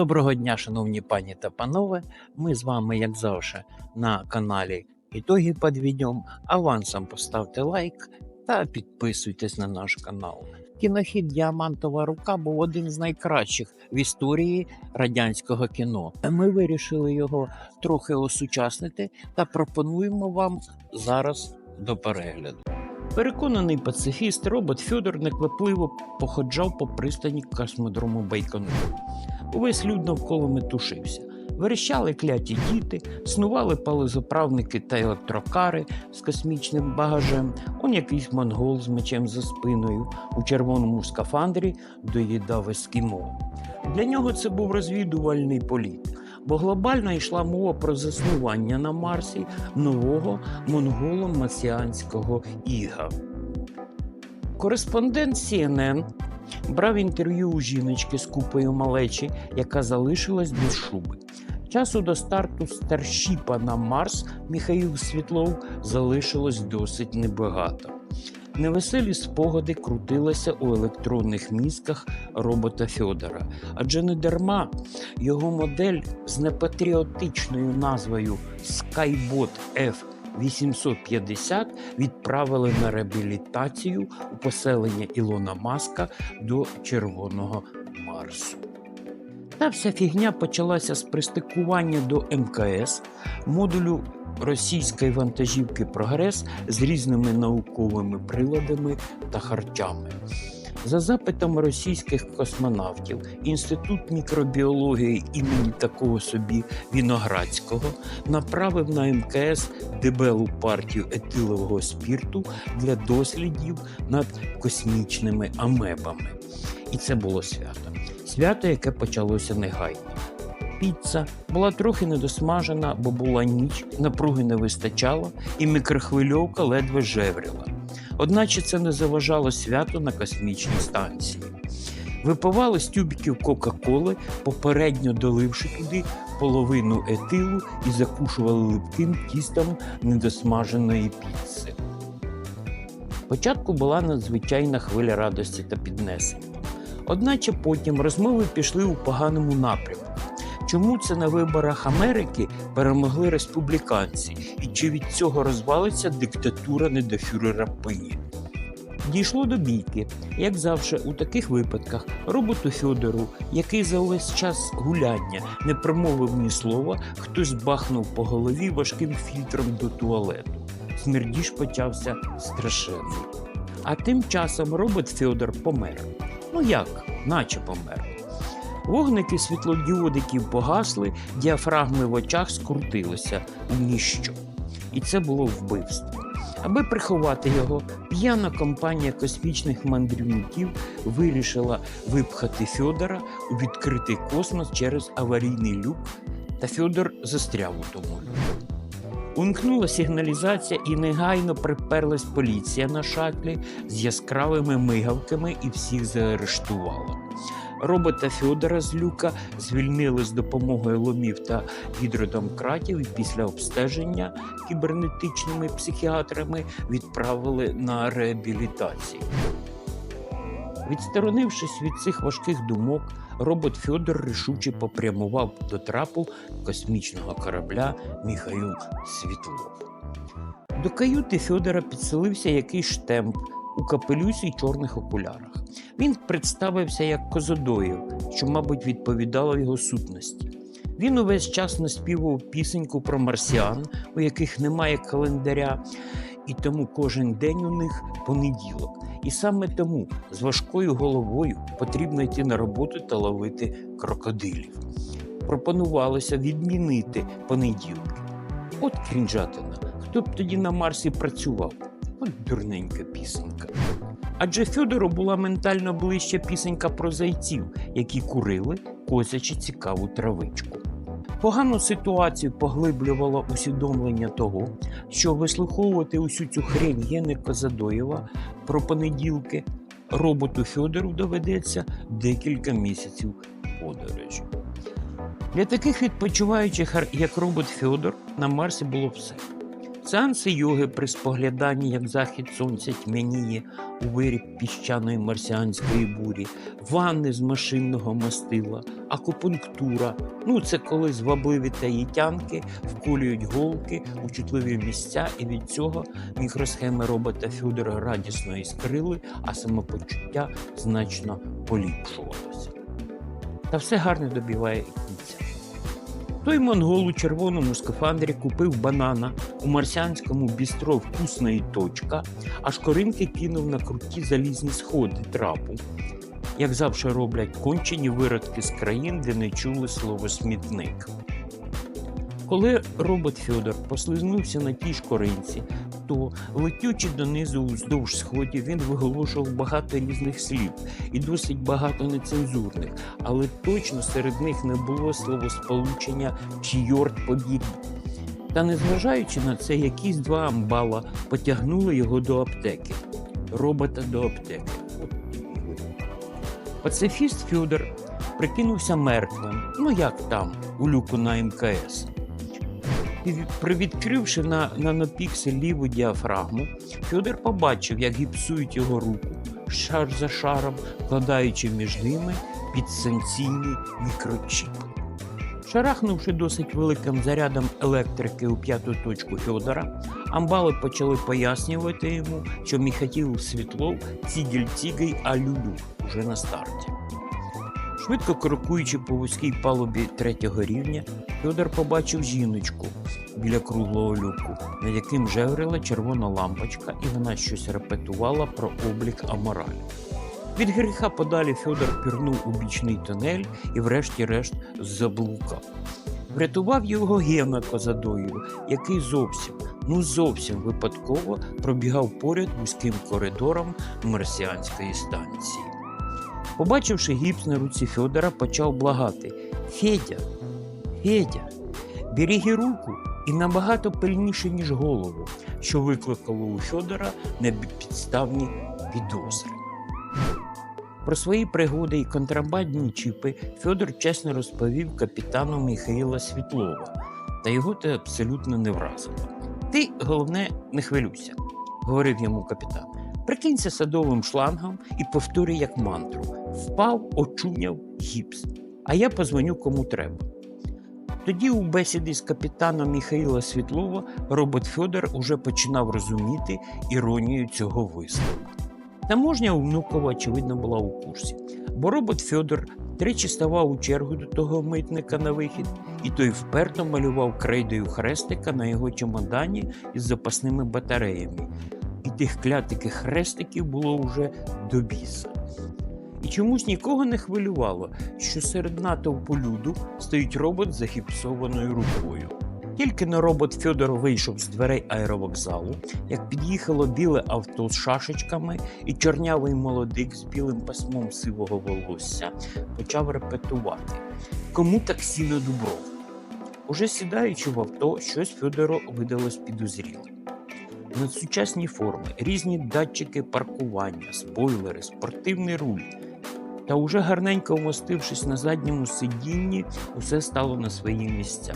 Доброго дня, шановні пані та панове. Ми з вами, як завжди, на каналі Ітоги під відео. Авансом поставте лайк та підписуйтесь на наш канал. Кінохід Діамантова рука був один з найкращих в історії радянського кіно. Ми вирішили його трохи осучаснити та пропонуємо вам зараз до перегляду. Переконаний пацифіст робот Фьодор неквапливо походжав по пристані космодрому Байконуру. Увесь люд навколо метушився. Верещали кляті діти, снували палезоправники та електрокари з космічним багажем. Он якийсь монгол з мечем за спиною у червоному скафандрі доїдав ескімо. Для нього це був розвідувальний політ, бо глобально йшла мова про заснування на Марсі нового монголо-масіанського іга. Кореспондент CNN брав інтерв'ю у жіночки з купою малечі, яка залишилась без шуби. Часу до старту старшіпа на Марс Михаїл Світлов залишилось досить небагато. Невеселі спогади крутилися у електронних мізках робота Фьодора, адже не дарма його модель з непатріотичною назвою Skybot F850 відправили на реабілітацію у поселення Ілона Маска до Червоного Марсу. Та вся фігня почалася з пристикування до МКС модулю російської вантажівки Прогрес з різними науковими приладами та харчами. За запитом російських космонавтів, Інститут мікробіології імені такого собі Віноградського направив на МКС дебелу партію етилового спірту для дослідів над космічними амебами. І це було свято. Свято, яке почалося негайно. Піца була трохи недосмажена, бо була ніч, напруги не вистачало, і мікрохвильовка ледве жевріла. Одначе це не заважало свято на космічній станції. Випивали з тюбиків Кока-Коли, попередньо доливши туди половину етилу і закушували липким тістом недосмаженої піци. Спочатку була надзвичайна хвиля радості та піднесення. Одначе потім розмови пішли у поганому напрямку. Чому це на виборах Америки перемогли республіканці, і чи від цього розвалиться диктатура недофюрера Пині? Дійшло до бійки, як завжди, у таких випадках роботу Фьодору, який за увесь час гуляння не промовив ні слова, хтось бахнув по голові важким фільтром до туалету. Смердіж почався страшенний. А тим часом робот Фьодор помер. Ну як, наче помер. Вогники світлодіодиків погасли, діафрагми в очах скрутилися у ніщо. І це було вбивство. Аби приховати його, п'яна компанія космічних мандрівників вирішила випхати Фьодора у відкритий космос через аварійний люк, та Фьодор застряв у тому люку. Умкнула сигналізація і негайно приперлась поліція на шатлі з яскравими мигавками і всіх заарештувала. Робота Фьодора з люка звільнили з допомогою ломів та гідродомкратів і після обстеження кібернетичними психіатрами відправили на реабілітацію. Відсторонившись від цих важких думок, робот Фьодор рішуче попрямував до трапу космічного корабля Міхаїл Світлов. До каюти Фьодора підселився якийсь штемп у капелюсі й чорних окулярах. Він представився як Козодоїв, що, мабуть, відповідало його сутності. Він увесь час наспівував пісеньку про марсіан, у яких немає календаря, і тому кожен день у них понеділок. І саме тому з важкою головою потрібно йти на роботу та ловити крокодилів. Пропонувалося відмінити понеділки. От крінжатина, хто б тоді на Марсі працював? От дурненька пісенька. Адже Фьодору була ментально ближча пісенька про зайців, які курили, косячи цікаву травичку. Погану ситуацію поглиблювало усвідомлення того, що вислуховувати усю цю хрень Єника Задоєва про понеділки роботу Фьодору доведеться декілька місяців подорожі. Для таких відпочиваючих, як робот Фьодор, на Марсі було все. Сеанси йоги при спогляданні, як захід сонця тьмяніє у вирі піщаної марсіанської бурі, ванни з машинного мастила, акупунктура. Ну, це коли звабливі таїтянки вколюють голки у чутливі місця, і від цього мікросхеми робота Фюдера радісно іскрили, а самопочуття значно поліпшувалося. Та все гарне добіває кінця. Той монгол у червоному скафандрі купив банана у марсіанському бістро і точка, аж коринки кинув на круті залізні сходи трапу, як завжди роблять кончені виродки з країн, де не чули слово смітник. Коли робот Фьодор послизнувся на тій ж то, летючи донизу уздовж сходів, він виголошував багато різних слів і досить багато нецензурних, але точно серед них не було словосполучення «чьорт побіг». Та незважаючи на це, якісь два амбала потягнули його до аптеки. Робота до аптеки. Пацифіст Фьодор прикинувся мертвим. Ну як там, у люку на МКС. Привідкривши на нанопіксель ліву діафрагму, Фьодор побачив, як гіпсують його руку, шар за шаром, вкладаючи між ними підсанкційний мікрочіп. Шарахнувши досить великим зарядом електрики у п'яту точку Фьодора, амбали почали пояснювати йому, що Міхатіл Світлов цігель-цігей алюлю уже на старті. Швидко крокуючи по вузькій палубі третього рівня, Фьодор побачив жіночку біля круглого люку, над яким жеврила червона лампочка, і вона щось репетувала про облік аморалі. Від гріха подалі Фьодор пірнув у бічний тунель і, врешті-решт, заблукав. Врятував його Гена Козадоєв, який зовсім, ну зовсім випадково пробігав поряд вузьким коридором марсіанської станції. Побачивши гіпс на руці Фьодора, почав благати: Федя, Федя, береги руку і набагато пильніше, ніж голову, що викликало у Фьодора непідставні підозри. Про свої пригоди і контрабандні чіпи Фьодор чесно розповів капітану Михаїла Світлова, та його це абсолютно не вразило. Ти, головне, не хвилюйся, говорив йому капітан. Прикинься садовим шлангом і повторюй як мантру: впав, очуняв гіпс. А я позвоню кому треба. Тоді у бесіді з капітаном Михаїла Світлова робот Фьодор уже починав розуміти іронію цього вислову. Таможня у Внуково, очевидно, була у курсі, бо робот Фьодор тричі ставав у чергу до того митника на вихід, і той вперто малював крейдою хрестика на його чемодані із запасними батареями. І тих клятиких хрестиків було вже до біса. Чомусь нікого не хвилювало, що серед натовпу люду стоїть робот з загіпсованою рукою. Тільки на робот Фьодор вийшов з дверей аеровокзалу, як під'їхало біле авто з шашечками, і чорнявий молодик з білим пасмом сивого волосся почав репетувати. Кому таксі на Дубров? Уже сідаючи в авто, щось Фьодору видалось підозрілим. Надсучасні форми, різні датчики паркування, спойлери, спортивний руль. Та уже гарненько вмостившись на задньому сидінні, усе стало на свої місця.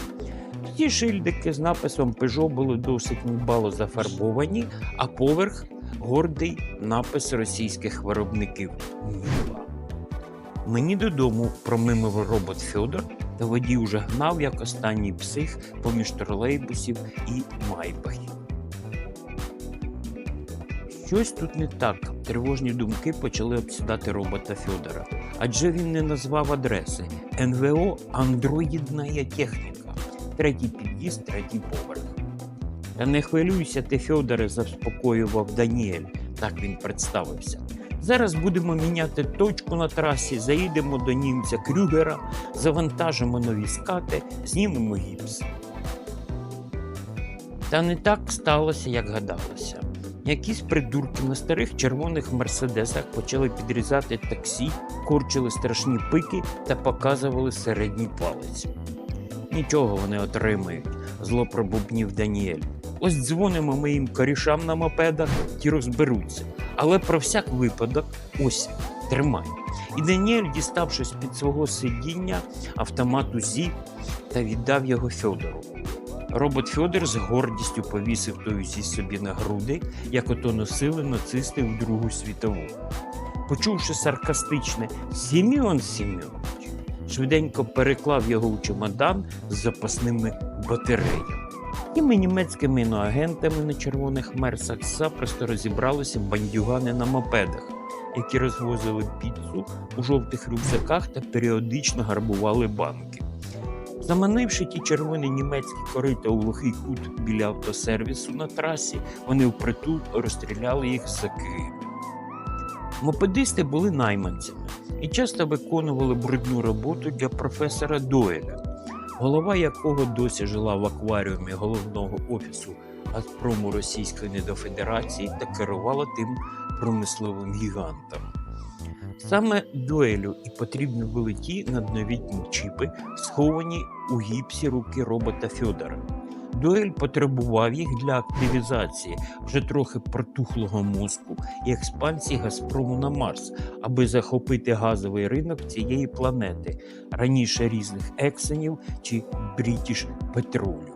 Ті шильдики з написом Peugeot були досить недбало зафарбовані, а поверх гордий напис російських виробників. Мені додому промимив робот Фьодор, та водій уже гнав як останній псих поміж тролейбусів і майбахів. Щось тут не так. Тривожні думки почали обсідати робота Фьодора. Адже він не назвав адреси НВО Андроїдна техніка. Третій під'їзд, третій поверх. Та не хвилюйся, ти, Фьодоре, заспокоював Даніель. Так він представився. Зараз будемо міняти точку на трасі, заїдемо до німця Крюгера, завантажимо нові скати, знімемо гіпс. Та не так сталося, як гадалося. Якісь придурки на старих червоних мерседесах почали підрізати таксі, корчили страшні пики та показували середній палець. Нічого вони отримають, зло пробубнів Даніель. Ось дзвонимо ми їм корішам на мопедах, ті розберуться. Але про всяк випадок, ось тримай. І Даніель, діставшись під свого сидіння, автомат УЗІ та віддав його Фьодору. Робот Фьодор з гордістю повісив той зі собі на груди, як ото носили нацисти в Другу світову. Почувши саркастичне Сіміон Сімеонович, швиденько переклав його у чемодан з запасними батареями. Тими німецькими іноагентами на червоних мерсах запросто розібралися бандюгани на мопедах, які розвозили піцу у жовтих рюкзаках та періодично гарбували банки. Заманивши ті червоні німецькі корита у глухий кут біля автосервісу на трасі, вони впритул розстріляли їх за Києвом. Мопедисти були найманцями і часто виконували брудну роботу для професора Дойля, голова якого досі жила в акваріумі головного офісу Газпрому Російської Недофедерації та керувала тим промисловим гігантом. Саме дуелю і потрібні були ті надновітні чіпи, сховані у гіпсі руки робота Фьодора. Дуель потребував їх для активізації вже трохи протухлого мозку і експансії Газпрому на Марс, аби захопити газовий ринок цієї планети, раніше різних ексенів чи брітіш петролю.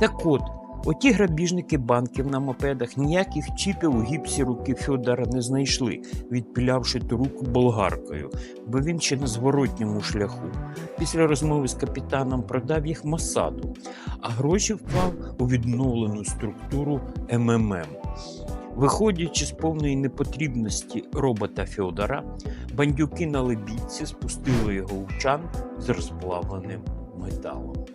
Так от, оті грабіжники банків на мопедах ніяких чіпів у гіпсі руки Фьодора не знайшли, відпілявши ту руку болгаркою, бо він ще на зворотньому шляху. Після розмови з капітаном продав їх Масаду, а гроші вклав у відновлену структуру МММ. Виходячи з повної непотрібності робота Фьодора, бандюки на лебідці спустили його у чан з розплавленим металом.